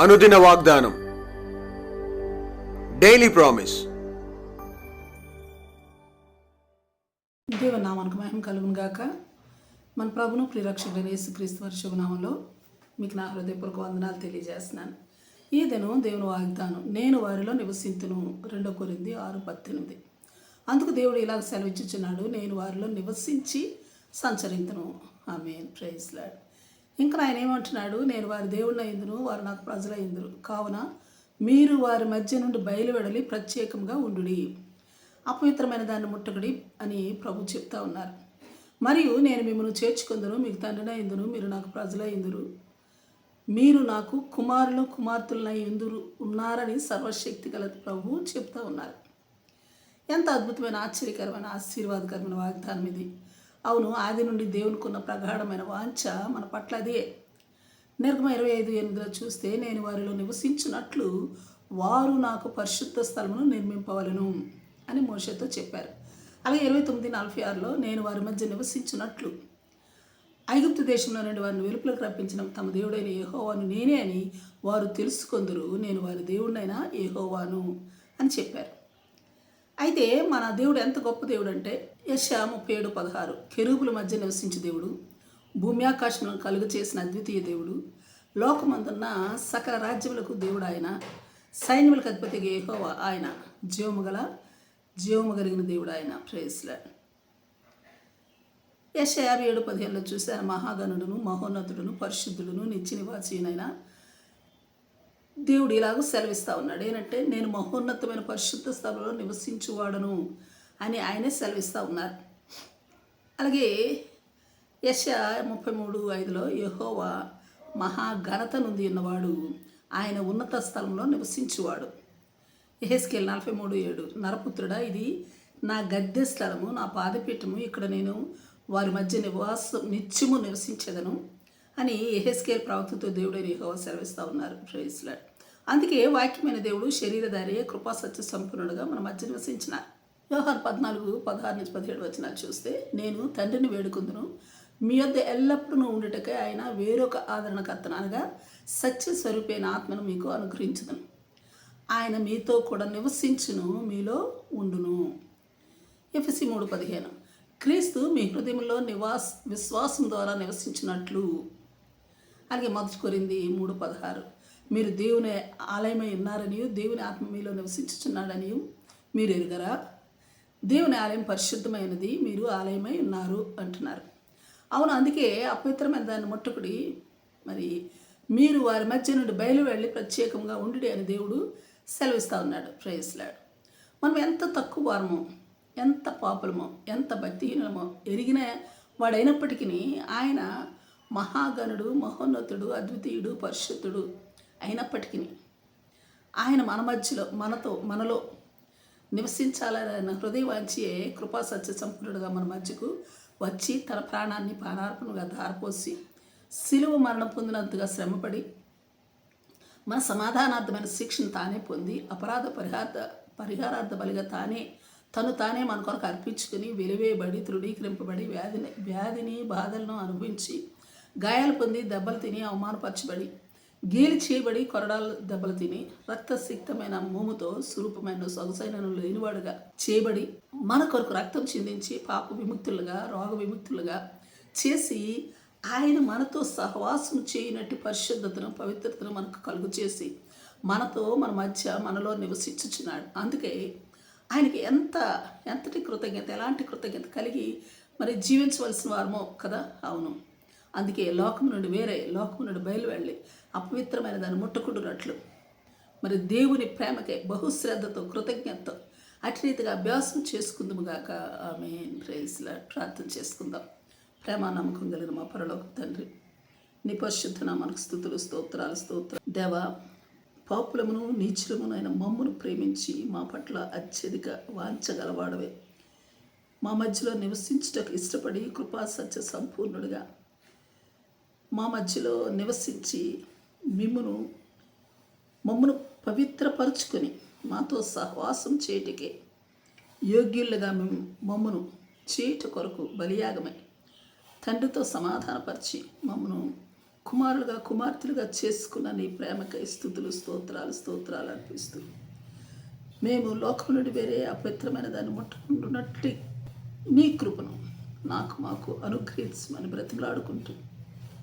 అనుదిన వాగ్దానం. Daily promise దేవనామానికి మహిమ కలుగును గాక. మన ప్రభును ప్రిరక్షకుడైన యేసుక్రీస్తు వారి శుభనామంలో మీకు నా హృదయపూర్వక వందనాలు తెలియజేస్తున్నాను. ఈ దినం దేవుని వాగ్దానం. నేను వారిలో నివసింతును. రెండో కొరింది ఆరు పద్దెనిమిది. అందుకు దేవుడు ఇలాగ సెలవిచ్చుచున్నాడు. నేను వారిలో నివసించి సంచరింతును. ఆమె ప్రైజ్లాడు ఇంకా ఆయన ఏమంటున్నాడు నేను వారి దేవుడిని అయిందును వారు నాకు ప్రజలు కావున మీరు వారి మధ్య నుండి బయలువెడలి ప్రత్యేకంగా ఉండుడి. అపవిత్రమైన దాన్ని ముట్టకుడి అని ప్రభు చెప్తా ఉన్నారు. మరియు నేను మిమ్మల్ని చేర్చుకుందను మీకు తండ్రిన ఇందును మీరు నాకు ప్రజల ఇందురు మీరు నాకు కుమారులు కుమార్తెలనై ఇందురు ఉన్నారని సర్వశక్తి గల ప్రభు చెప్తా ఉన్నారు. ఎంత అద్భుతమైన ఆశ్చర్యకరమైన ఆశీర్వాదకరమైన వాగ్దానం ఇది అవును ఆది నుండి దేవునికున్న ప్రగాఢమైన వాంఛ మన పట్ల అదే. నిర్గమ ఇరవై ఐదు ఎనిమిదిలో చూస్తే నేను వారిలో నివసించినట్లు వారు నాకు పరిశుద్ధ స్థలమును నిర్మింపవలను అని మోషతో చెప్పారు. అలాగే ఇరవై తొమ్మిది నలభై ఆరులో నేను వారి మధ్య నివసించినట్లు. ఐగుప్తు దేశంలో నుండి వారిని వెలుపులకు రప్పించిన తమ దేవుడైన ఏహోవాను నేనే అని వారు తెలుసుకొందురు. నేను వారి దేవుడినైనా ఏహోవాను అని చెప్పారు. అయితే మన దేవుడు ఎంత గొప్ప దేవుడు అంటే యశ ముప్పై ఏడు పదహారు. కెరూపుల మధ్య నివసించే దేవుడు భూమి ఆకాశములను కలుగు చేసిన అద్వితీయ దేవుడు లోకమందున్న సకల రాజ్యములకు దేవుడు ఆయన సైన్యములకు అధిపతి ఏహోవా ఆయన జీవము గల జీవము కలిగిన దేవుడు ఆయన. ప్రేస్లా యశ యాభై ఏడు పదిహేనులో చూశాను మహాగణుడును మహోన్నతుడును పరిశుద్ధుడును నిత్య నివాసీనైనా దేవుడు ఇలాగ సెలవిస్తా ఉన్నాడు. ఏంటంటే నేను మహోన్నతమైన పరిశుద్ధ స్థలంలో నివసించువాడను అని ఆయనే సెలవిస్తూ ఉన్నారు. అలాగే యశ ముప్పై మూడు ఐదులో యహోవా మహాఘనత నుండి ఉన్నవాడు ఆయన ఉన్నత స్థలంలో నివసించువాడు. ఎహెస్కేల్ నలభై మూడు ఏడు నరపుత్రుడా ఇది నా గద్దె స్థలము నా పాదపీఠము ఇక్కడ నేను వారి మధ్య నివాసం నిత్యము నివసించదను. అని ఎహెస్కేల్ ప్రవక్తతో దేవుడే యెహోవా సెలవిస్తూ ఉన్నారు. ప్రైస్లా అందుకే వాక్యమైన దేవుడు శరీరధారి కృపా సత్య సంపూర్ణుడుగా మన మధ్య నివసించినారు. వ్యవహార్ పద్నాలుగు పదహారు నుంచి పదిహేడు వచ్చిన చూస్తే నేను తండ్రిని వేడుకుందును. మీ యొద్ద ఎల్లప్పుడూ ఉండటకే ఆయన వేరొక ఆదరణకర్తను అనగా సత్య స్వరూపైన ఆత్మను మీకు అనుగ్రహించుదను. ఆయన మీతో కూడా నివసించును మీలో ఉండును. ఎఫ్సి మూడు పదిహేను. క్రీస్తు మీ హృదయంలో నివాస్ విశ్వాసం ద్వారా నివసించినట్లు. అలాగే మొదటి కొరింది మూడు పదహారు. మీరు దేవుని ఆలయమై ఉన్నారని దేవుని ఆత్మ మీలో నివసించుచున్నాడని మీరు ఎరుగరా? దేవుని ఆలయం పరిశుద్ధమైనది మీరు ఆలయమై ఉన్నారు అంటున్నారు. అవును అందుకే అపవిత్రమైన దాన్ని ముట్టుకుడి. మరి మీరు వారి మధ్య నుండి బయలు వెళ్ళి ప్రత్యేకంగా ఉండి అని దేవుడు సెలవిస్తూ ఉన్నాడు. ప్రేయస్లాడు మనం ఎంత తక్కువ వారమో ఎంత పాపులమో ఎంత భక్తిహీనమో ఎరిగిన వాడైనప్పటికీ ఆయన మహాగణుడు మహోన్నతుడు అద్వితీయుడు పరిశుద్ధుడు అయినప్పటికీ ఆయన మన మధ్యలో మనతో మనలో నివసించాలన్న హృదయవాంచియే కృపా సత్య సంపూర్ణుడుగా మన మధ్యకు వచ్చి తన ప్రాణాన్ని పానార్పణగా ధారపోసి సిలువ మరణం పొందినంతగా శ్రమపడి మన సమాధానార్థమైన శిక్షను తానే పొంది అపరాధ పరిహార్థ పరిహారార్థ బలిగా తానే తను తానే మన కొరకు అర్పించుకుని వెలివేయబడి తృఢీకరింపబడి వ్యాధిని వ్యాధిని బాధలను అనుభవించి గాయాలు పొంది దెబ్బలు తిని అవమానపరచబడి గీలి చేయబడి కొరడాలు దెబ్బలు తిని రక్తసిక్తమైన మోముతో స్వరూపమైన సొగసైన లేనివాడుగా చేయబడి మన కొరకు రక్తం చిందించి పాప విముక్తులుగా రోగ విముక్తులుగా చేసి ఆయన మనతో సహవాసం చేయనట్టు పరిశుద్ధతను పవిత్రతను మనకు కలుగు చేసి మనతో మన మధ్య మనలో నివసించుచున్నాడు. అందుకే ఆయనకి ఎంత ఎంతటి కృతజ్ఞత ఎలాంటి కృతజ్ఞత కలిగి మరి జీవించవలసిన వారమో కదా? అవును. అందుకే లోకం నుండి వేరే లోకం నుండి బయలువెళ్ళి అపవిత్రమైన దాన్ని ముట్టుకుంటున్నట్లు. మరి దేవుని ప్రేమకే బహుశ్రద్ధతో కృతజ్ఞతతో అటు రీతిగా అభ్యాసం చేసుకుందాము ఆమె ప్రేస్లా ప్రార్థన చేసుకుందాం. ప్రేమ నమ్మకం కలిగిన మా పరలోక తండ్రి నీ పరిశుద్ధ నామానికి స్థుతులు స్తోత్రాలు స్తోత్ర దేవ పాపులమును నీచులమును అయిన మమ్మును ప్రేమించి మా పట్ల అత్యధిక వాంచగలవాడవే మా మధ్యలో నివసించుటకు ఇష్టపడి కృపా సత్య సంపూర్ణుడిగా మా మధ్యలో నివసించి మిమ్మును మమ్మను పవిత్రపరుచుకొని మాతో సహవాసం చేయటికే యోగ్యులుగా మేము మమ్మను చేయుట కొరకు బలియాగమై తండ్రితో సమాధానపరిచి మమ్మను కుమారులుగా కుమార్తెలుగా చేసుకున్న నీ ప్రేమకై స్థుతులు స్తోత్రాలు స్తోత్రాలు అర్పిస్తూ మేము లోకం నుండి వేరే అపవిత్రమైన దాన్ని ముట్టుకుంటున్నట్టు నీ కృపను నాకు మాకు అనుగ్రహించమని బ్రతిమలాడుకుంటూ